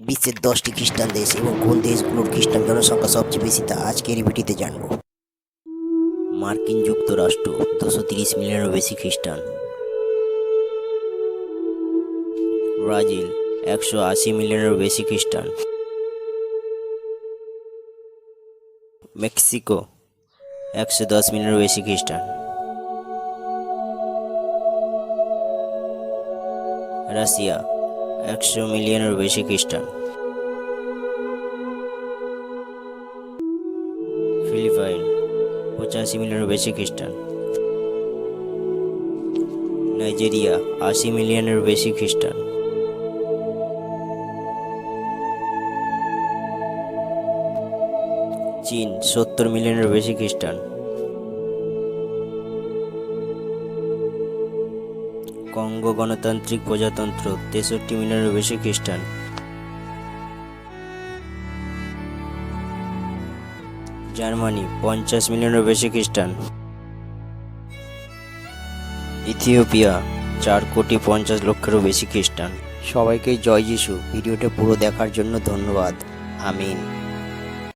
বিশ্বের দশটি খ্রিস্টান দেশ এবং কোন দেশগুলোর খ্রিস্টান জনসংখ্যা সবচেয়ে বেশি তা আজকের ভিডিওতে জানব। মার্কিন যুক্তরাষ্ট্র, দুশো তিরিশ মিলিয়নের বেশি খ্রিস্টান। ব্রাজিল, একশো আশি মিলিয়নের বেশি খ্রিস্টান। মেক্সিকো, একশো দশ মিলিয়নের বেশি খ্রিস্টান। রাশিয়া একশো মিলিয়নের বেশি খ্রিস্টান। ফিলিপাইন, পঁচাশি মিলিয়নের বেশি খ্রিস্টান। নাইজেরিয়া, আশি মিলিয়নের বেশি খ্রিস্টান। চীন, সত্তর মিলিয়নের বেশি খ্রিস্টান। কঙ্গো গণতান্ত্রিক প্রজাতন্ত্র তেষট্টি মিলিয়নের বেশি খ্রিস্টান। জার্মানি, পঞ্চাশ মিলিয়নের বেশি খ্রিস্টান। ইথিওপিয়া, চার কোটি পঞ্চাশ লক্ষেরও বেশি খ্রিস্টান। সবাইকে জয় যিশু। ভিডিওটা পুরো দেখার জন্য ধন্যবাদ। আমিন।